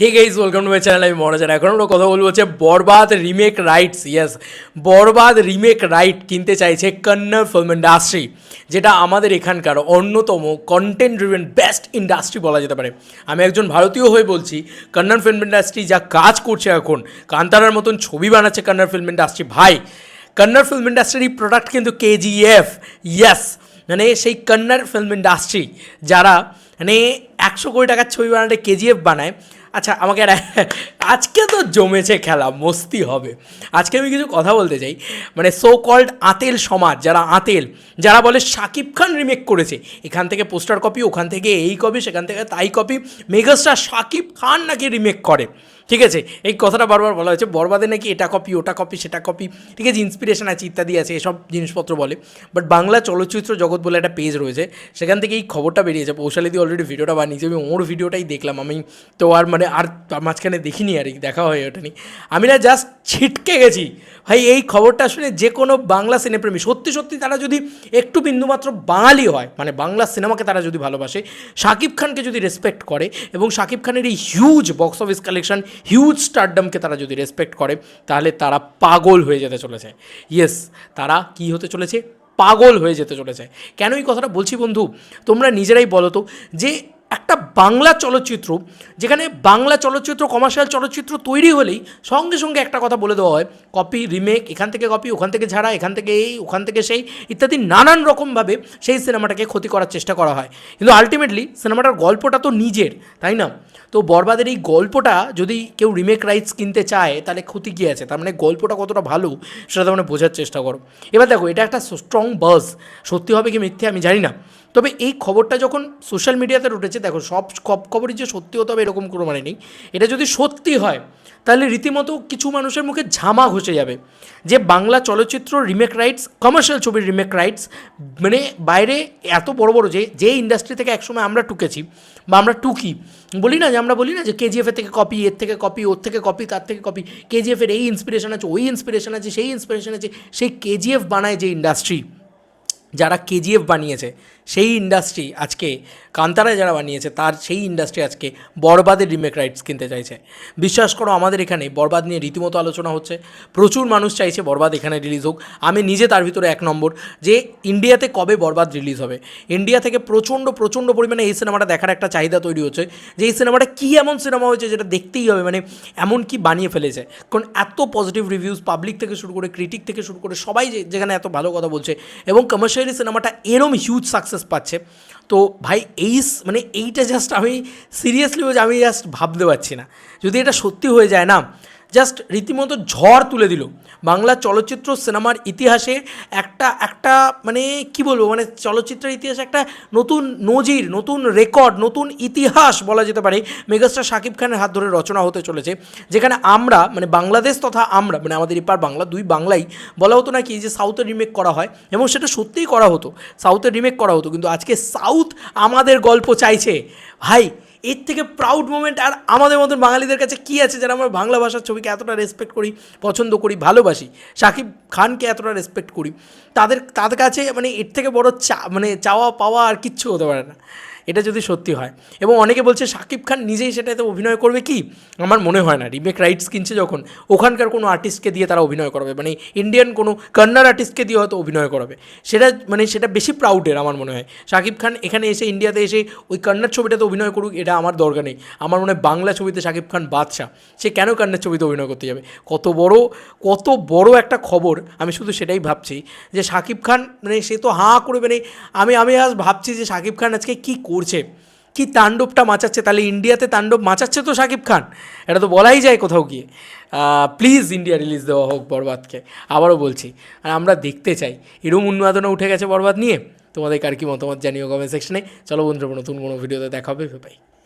Hey guys welcome to my channel আমি মহারাজার এখন আমরা কথা বলব হচ্ছে Borbaad remake rights yes Borbaad remake right কিনতে চাইছে কন্নড় ফিল্ম ইন্ডাস্ট্রি যেটা আমাদের এখানকার অন্যতম কন্টেন্ট ড্রিভেন বেস্ট ইন্ডাস্ট্রি বলা যেতে পারে। আমি একজন ভারতীয় হয়ে বলছি কন্নড় ফিল্ম ইন্ডাস্ট্রি যা কাজ করছে এখন, কান্তারার মতন ছবি বানাচ্ছে কন্নড় ফিল্ম ইন্ডাস্ট্রি ভাই কন্নড় ফিল্ম ইন্ডাস্ট্রির প্রোডাক্ট কিন্তু কেজিএফ ইয়েস মানে সেই কন্নড় ফিল্ম ইন্ডাস্ট্রি যারা মানে একশো কোটি টাকার ছবি বানাতে কেজিএফ বানায় আচ্ছা আমাকে আজকে তো জমেছে খেলা, মস্তি হবে। আজকে আমি কিছু কথা বলতে চাই। মানে সো কল্ড আতেল সমাজ, যারা আতেল, যারা বলে শাকিব খান রিমেক করেছে, এখান থেকে পোস্টার কপি ওখান থেকে এই কপি সেখান থেকে তাই কপি মেগাস্টার শাকিব খান নাকি রিমেক করে? ঠিক আছে? এই কথাটা বারবার বলা হয়েছে, বরবাদে নাকি এটা কপি ওটা কপি সেটা কপি ঠিক আছে? ইন্সপিরেশন আছে, ইত্যাদি আছে, এসব জিনিসপত্র বলে। বাট বাংলা চলচ্চিত্র জগৎ বলে একটা পেজ রয়েছে, সেখান থেকে এই খবরটা বেরিয়েছে। পৌশালিদি অলরেডি ভিডিওটা বানিয়েছে, আমি ওর ভিডিওটাই দেখলাম, আমি তো আর মানে আর মাঝখানে দেখিনি আর দেখা হয়ে ওঠেনি। আমি না জাস্ট ছিটকে গেছি। ভাই, এই খবরটা শুনে যে কোনো বাংলা সিনেপ্রেমী, সত্যি সত্যি তারা যদি একটু বিন্দুমাত্র বাঙালি হয় মানে বাংলা সিনেমাকে তারা যদি ভালোবাসে, শাকিব খানকে যদি রেসপেক্ট করে এবং শাকিব খানের এই huge box office collection huge স্টারডমকে তারা যদি রেসপেক্ট করে, তাহলে তারা পাগল হয়ে যেতে চলেছে। ইয়েস তারা কি হতে চলেছে? পাগল হয়ে যেতে চলেছে। কেন এই কথাটা বলছি বন্ধু? তোমরা নিজেরাই বলো তো, যে একটা বাংলা চলচ্চিত্র, যেখানে বাংলা চলচ্চিত্র কমার্শিয়াল চলচ্চিত্র তৈরি হলেই সঙ্গে সঙ্গে একটা কথা বলে দেওয়া হয় কপি রিমেক এখান থেকে কপি ওখান থেকে ঝাড়া, এখান থেকে এই, ওখান থেকে সেই, ইত্যাদি নানান রকমভাবে সেই সিনেমাটাকে ক্ষতি করার চেষ্টা করা হয়। কিন্তু আলটিমেটলি সিনেমাটার গল্পটা তো নিজের, তাই না? তো বরবাদের এই গল্পটা যদি কেউ রিমেক রাইটস কিনতে চায়, তাহলে ক্ষতি কী আছে? তার মানে গল্পটা কতটা ভালো, সেটা তোমরা বোঝার চেষ্টা করো। এবার দেখো, এটা একটা স্ট্রং বাস সত্যি হবে কি মিথ্যে আমি জানি না। তবে এই খবরটা যখন সোশ্যাল মিডিয়াতে উঠেছে দেখো, সব সব খবরই যে সত্যি হতে হবে এরকম কোনো মানে নেই। এটা যদি সত্যি হয়, তাহলে রীতিমতো কিছু মানুষের মুখে ঝামা ঘষে যাবে। যে বাংলা চলচ্চিত্র রিমেক রাইটস কমার্শিয়াল ছবির রিমেক রাইটস মানে বাইরে এত বড় বড় যে যে ইন্ডাস্ট্রি থেকে একসময় আমরা টুকেছি, বা আমরা টুকি, বলি না যে, আমরা বলি না যে কেজিএফের থেকে কপি এর থেকে কপি ওর থেকে কপি তার থেকে কপি কেজিএফের এই ইন্সপিরেশন আছে, ওই ইন্সপিরেশন আছে, সেই ইন্সপিরেশন আছে, সেই কেজিএফ বানায় যে ইন্ডাস্ট্রি যারা কেজিএফ বানিয়েছে সেই ইন্ডাস্ট্রি আজকে কান্তারা যারা বানিয়েছে, তার সেই ইন্ডাস্ট্রি আজকে বরবাদের রিমেক রাইটস কিনতে চাইছে। বিশ্বাস করো, আমাদের এখানে বরবাদ নিয়ে রীতিমতো আলোচনা হচ্ছে। প্রচুর মানুষ চাইছে বরবাদ এখানে রিলিজ হোক। আমি নিজে তার ভিতরে এক নম্বর যে ইন্ডিয়াতে কবে বরবাদ রিলিজ হবে? ইন্ডিয়া থেকে প্রচণ্ড প্রচণ্ড পরিমাণে এই সিনেমাটা দেখার একটা চাহিদা তৈরি হচ্ছে যে এই সিনেমাটা কী এমন সিনেমা হয়েছে যেটা দেখতেই হবে মানে এমন কি বানিয়ে ফেলেছে? কারণ এত পজিটিভ রিভিউজ পাবলিক থেকে শুরু করে ক্রিটিক থেকে শুরু করে সবাই যেখানে এত ভালো কথা বলছে এবং কমার্শিয়ালি সিনেমাটা এরম হিউজ সাকসেস পাচ্ছে। তো ভাই, এই মানে এইটা জাস্ট আমি সিরিয়াসলি আমি জাস্ট ভাবতে পারছি না। যদি এটা সত্যি হয়ে যায় না জাস্ট রীতিমতো ঝড় তুলে দিল। বাংলা চলচ্চিত্র সিনেমার ইতিহাসে একটা একটা মানে কি বলব মানে চলচ্চিত্রের ইতিহাসে একটা নতুন নজির, নতুন রেকর্ড, নতুন ইতিহাস বলা যেতে পারে মেগাস্টার শাকিব খানের হাত ধরে রচনা হতে চলেছে। যেখানে আমরা মানে বাংলাদেশ তথা আমরা মানে আমাদের এপার বাংলা, দুই বাংলাই, বলা হতো নাকি যে সাউথের রিমেক করা হয়, এবং সেটা সত্যিই করা হতো। সাউথের রিমেক করা হতো, কিন্তু আজকে সাউথ আমাদের গল্প চাইছে। ভাই এর থেকে প্রাউড মোমেন্ট আর আমাদের মতন বাঙালিদের কাছে কী আছে যারা আমরা বাংলা ভাষার ছবিকে এতটা রেসপেক্ট করি, পছন্দ করি, ভালোবাসি? শাকিব খানকে এতটা রেসপেক্ট করি। তাদের তাদের কাছে মানে এর থেকে বড় চা মানে চাওয়া পাওয়া আর কিচ্ছু হতে পারে না। এটা যদি সত্যি হয়। এবং অনেকে বলছে, শাকিব খান নিজেই সেটাতে অভিনয় করবে কি? আমার মনে হয় না। রিমেক রাইটস কিনছে যখন, ওখানকার কোনো আর্টিস্টকে দিয়ে তারা অভিনয় করাবে। মানে ইন্ডিয়ান কোনো কন্নাড় আর্টিস্টকে দিয়ে হয়তো অভিনয় করাবে। সেটা মানে সেটা বেশি প্রাউডের আমার মনে হয়। শাকিব খান এখানে এসে ইন্ডিয়াতে এসে ওই কন্নাড় ছবিটাতে অভিনয় করুক, এটা আমার দরকার নেই। আমার মনে হয় বাংলা ছবিতে শাকিব খান বাদশাহ, সে কেন কন্নাড় ছবিতে অভিনয় করতে যাবে? কত বড় কত বড় একটা খবর, আমি শুধু সেটাই ভাবছি যে শাকিব খান মানে সে তো হাঁ করে মানে আমি আমি আজ ভাবছি যে শাকিব খান আজকে কী করছে। কি তাণ্ডবটা মাচাচ্ছে? তাহলে ইন্ডিয়াতে তাণ্ডব মাচাচ্ছে তো শাকিব খান। এটা তো বলাই যায় কোথাও গিয়ে। প্লিজ ইন্ডিয়া রিলিজ দেওয়া হোক বরবাদকে। আবারও বলছি, আর আমরা দেখতে চাই। এরম উন্মাদনা উঠে গেছে বরবাদ নিয়ে। তোমাদের কার কি মতামত জানিও কমেন্ট সেকশনে চলো বন্ধুরা, নতুন কোনো ভিডিওতে দেখাবে হবে।